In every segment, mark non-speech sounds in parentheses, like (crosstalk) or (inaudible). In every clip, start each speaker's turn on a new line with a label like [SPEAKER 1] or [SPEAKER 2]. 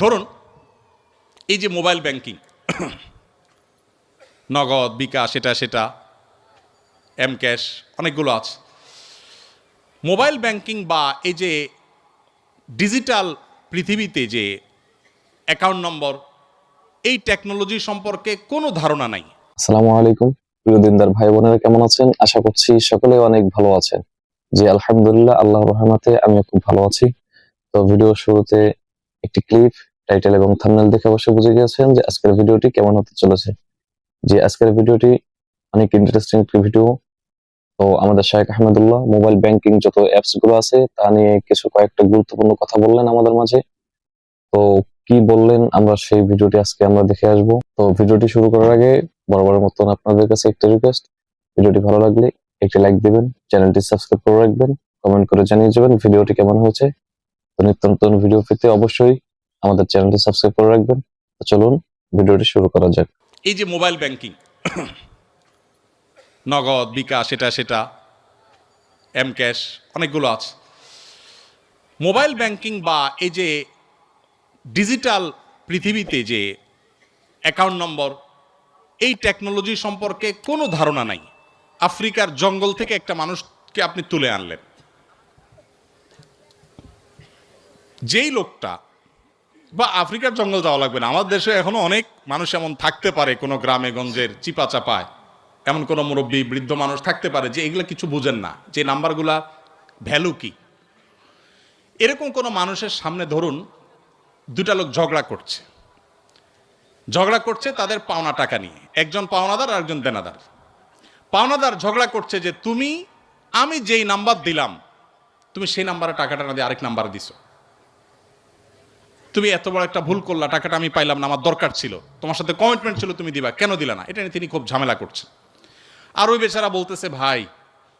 [SPEAKER 1] ধরুন, এই যে মোবাইল ব্যাংকিং, (coughs) নগদ, বিকাশ এটা সেটা, এম ক্যাশ, অনেকগুলো আছে। মোবাইল ব্যাংকিং বা এই যে ডিজিটাল পৃথিবীতে যে অ্যাকাউন্ট নম্বর, এই টেকনোলজি সম্পর্কে কোনো ধারণা নাই।
[SPEAKER 2] আসসালামু আলাইকুম, প্রিয় দিনদার ভাই বোনেরা কেমন আছেন? আশা করছি সকলে অনেক ভালো আছেন। জি, আলহামদুলিল্লাহ, আল্লাহর রহমতে আমি খুব ভালো আছি। তো ভিডিও শুরুতে একটি ক্লিপ টাইটেল এবং থাম্বনেল দেখে অবশ্যই বুঝে গিয়েছেন যে আজকের ভিডিওটি কেমন হতে চলেছে। যে আজকের ভিডিওটি অনেক ইন্টারেস্টিং একটি ভিডিও তো আমাদের শাহেখ আহমেদুল্লাহ মোবাইল ব্যাংকিং যত অ্যাপসগুলো আছে, তা নিয়ে কিছু কয়েকটা গুরুত্বপূর্ণ কথা বললেন আমাদের মাঝে। তো কি বললেন আমরা সেই ভিডিওটি আজকে আমরা দেখে আসব। তো ভিডিওটি শুরু করার আগে বরাবরের মতন আপনাদের কাছে একটা রিকোয়েস্ট ভিডিওটি ভালো লাগলে একটি লাইক দিবেন, চ্যানেলটি সাবস্ক্রাইব করে রাখবেন কমেন্ট করে জানিয়ে যাবেন ভিডিওটি কেমন হয়েছে। তো নিত্য নতুন ভিডিও পেতে অবশ্যই আমাদের চ্যানেলটি সাবস্ক্রাইব করে রাখবেন। চলুন, ভিডিওটি শুরু করা যাক।
[SPEAKER 1] এই যে মোবাইল ব্যাংকিং, নগদ, বিকাশ এটা সেটা এম ক্যাশ অনেকগুলো আছে। মোবাইল ব্যাংকিং বা এই যে ডিজিটাল পৃথিবীতে যে অ্যাকাউন্ট নম্বর, এই টেকনোলজি সম্পর্কে কোনো ধারণা নাই। আফ্রিকার জঙ্গল থেকে একটা মানুষকে আপনি তুলে আনলেন। যেই লোকটা বা আফ্রিকার জঙ্গল যাওয়া লাগবে না। আমাদের দেশে এখনও অনেক মানুষ এমন থাকতে পারে কোনো গ্রামে গঞ্জের চিপা চাপায় এমন কোনো মুরব্বী, বৃদ্ধ মানুষ থাকতে পারে যে এগুলো কিছু বুঝেন না। যে নাম্বারগুলা ভ্যালু কি? এরকম কোনো মানুষের সামনে ধরুন দুটা লোক ঝগড়া করছে। ঝগড়া করছে তাদের পাওনা টাকা নিয়ে। একজন পাওনাদার আর একজন দেনাদার। পাওনাদার ঝগড়া করছে যে, তুমি, আমি যেই নাম্বার দিলাম, তুমি সেই নাম্বারে টাকাটা না দিয়ে আরেক নাম্বার দিছো? তুমি এত বড় একটা ভুল করলা, টাকাটা আমি পাইলাম না, আমার দরকার ছিল। তোমার সাথে কমিটমেন্ট ছিল, তুমি দিবা। কেন দিলা না? এটা নিয়ে তিনি খুব ঝামেলা করছেন। আর ওই বেচারা বলতেছে, ভাই,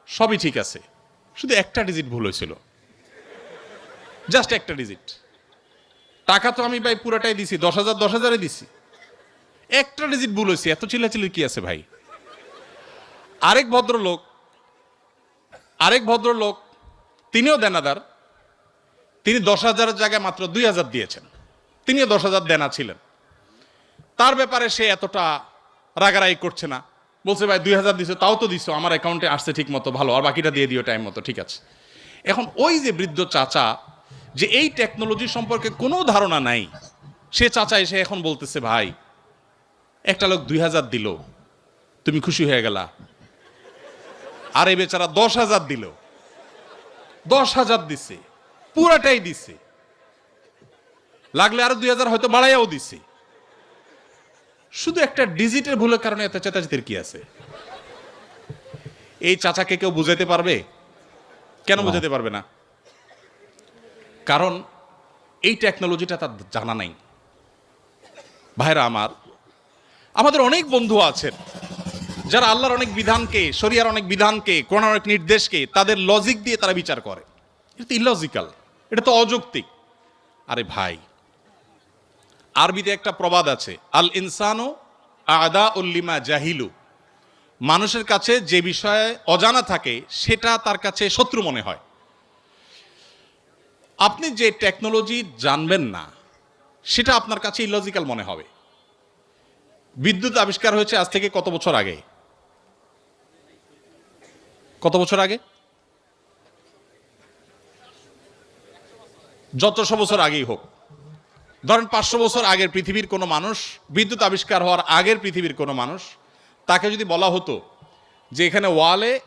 [SPEAKER 1] সবই ঠিক আছে। শুধু একটা ডিজিট ভুল হয়েছিল। জাস্ট একটা ডিজিট টাকা তো আমি ভাই পুরাটাই দিছি, দশ হাজার, দশ হাজারে দিছি। একটা ডিজিট ভুল হয়েছে, এত চিল্লাচিল্লি কি আছে ভাই? আরেক ভদ্রলোক আরেক ভদ্রলোক, তিনিও দেনাদার তিনি দশ হাজারের জায়গায় মাত্র দুই হাজার দিয়েছেন। তিনিও দশ হাজার দেনা ছিলেন। তার ব্যাপারে সে এতটা রাগারাগি করছে না। বলছে, ভাই, দুই হাজার দিছো, তাও তো দিছো, আমার অ্যাকাউন্টে আসছে ঠিক মতো ভালো, আর বাকিটা দিয়ে দিও টাইম মতো, ঠিক আছে। এখন ওই যে বৃদ্ধ চাচা, যে এই টেকনোলজি সম্পর্কে কোনো ধারণা নাই, সে চাচা এসে এখন বলতেছে, ভাই, একটা লোক দুই হাজার দিল, তুমি খুশি হয়ে গেলা। আর এই বেচারা দশ হাজার দিল। দশ হাজার দিছে। পুরাটাই দিছে। লাগলে আরও দুই হাজার হয়তো বাড়াইয়াও দিছে। শুধু একটা ডিজিটের ভুলের কারণে এত চেতাচেতির কি আছে? এই চাচাকে কেউ বুঝাইতে পারবে? কেন বুঝাতে পারবে না? কারণ এই টেকনোলজিটা তার জানা নাই। ভাইরা আমার আমাদের অনেক বন্ধু আছেন যারা আল্লাহর অনেক বিধানকে শরিয়ার অনেক বিধানকে কোরআন অনেক নির্দেশকে তাদের লজিক দিয়ে তারা বিচার করে। এটা ইলজিক্যাল এটা তো অযৌক্তিক। আরে ভাই, আরবিতে একটা প্রবাদ আছে, আল ইনসানো আদা উল্লিমা জাহিলু। মানুষের কাছে যে বিষয়ে অজানা থাকে, সেটা তার কাছে শত্রু মনে হয়। আপনি যে টেকনোলজি জানবেন না, সেটা আপনার কাছে ইলজিক্যাল মনে হবে। বিদ্যুৎ আবিষ্কার হয়েছে আজ থেকে কত বছর আগে? কত বছর আগে? যতশো বছর আগেই হোক। ধরেন পাঁচশো বছর আগের পৃথিবীর কোনো মানুষ বিদ্যুৎ আবিষ্কার হওয়ার আগের পৃথিবীর কোনো মানুষ তাকে যদি বলা হতো যে এখানে ওয়ালে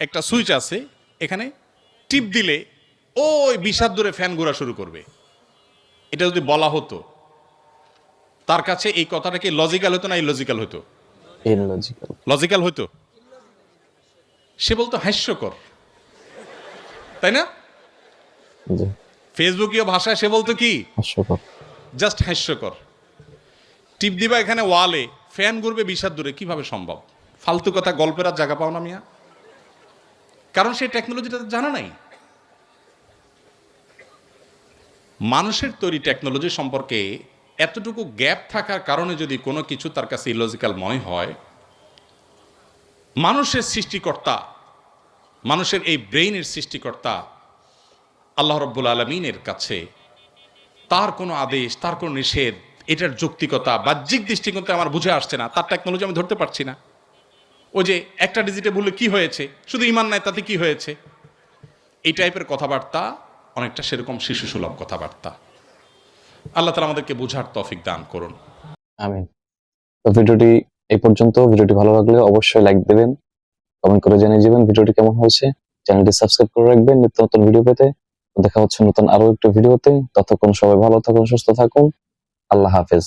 [SPEAKER 1] একটা সুইচ আছে এখানে টিপ দিলে ওই বিষাদ দূরে ফ্যান ঘোরা শুরু করবে। এটা যদি বলা হতো তার কাছে এই কথাটা কি লজিক্যাল হতো না ইলজিক্যাল হতো? লজিক্যাল হতো? সে বলতো হাস্যকর। তাই না? ফেসবুকীয় ভাষায় সে বলতো কি? জাস্ট হাস্যকর। টিপ দিবা এখানে ওয়ালে ফ্যান ঘুরবে বিষাদ দূরে কীভাবে সম্ভব? ফালতু কথা গল্পের আর জায়গা পাও না মিয়া। কারণ সেই টেকনোলজিটা তো জানা নাই। মানুষের তৈরি টেকনোলজি সম্পর্কে এতটুকু গ্যাপ থাকার কারণে যদি কোনো কিছু তার কাছে ইলজিক্যাল মনে হয় মানুষের সৃষ্টিকর্তা মানুষের এই ব্রেইনের সৃষ্টিকর্তা আল্লাহ রব্বুল আলমিনের কাছে তার কোনো আদেশ, তার কোনো নিষেধ, এটার যৌক্তিকতা, বাহ্যিক দৃষ্টিকোণ আমার বুঝে আসছে না, তার টেকনোলজি আমি ধরতে পারছি না। ওই যে একটা ডিজিটে বললে কি হয়েছে? শুধু ইমান নাই, তাতে কি হয়েছে? এই টাইপের কথাবার্তা, অনেকটা সেরকম শিশু সুলভ কথাবার্তা। আল্লাহ তালা আমাদেরকে বোঝার তফিক দান করুন।
[SPEAKER 2] আমিন। তো ভিডিওটি এই পর্যন্ত। ভিডিওটি ভালো লাগলে অবশ্যই লাইক দেবেন কমেন্ট করে জানিয়ে যাবেন ভিডিওটি কেমন হয়েছে। চ্যানেলটি সাবস্ক্রাইব করে রাখবেন। নিত্য নতুন ভিডিও পেতে দেখা হচ্ছে নতুন আরও একটা ভিডিওতে। ততক্ষণ সবাই ভালো থাকুন সুস্থ থাকুন। আল্লাহ হাফেজ।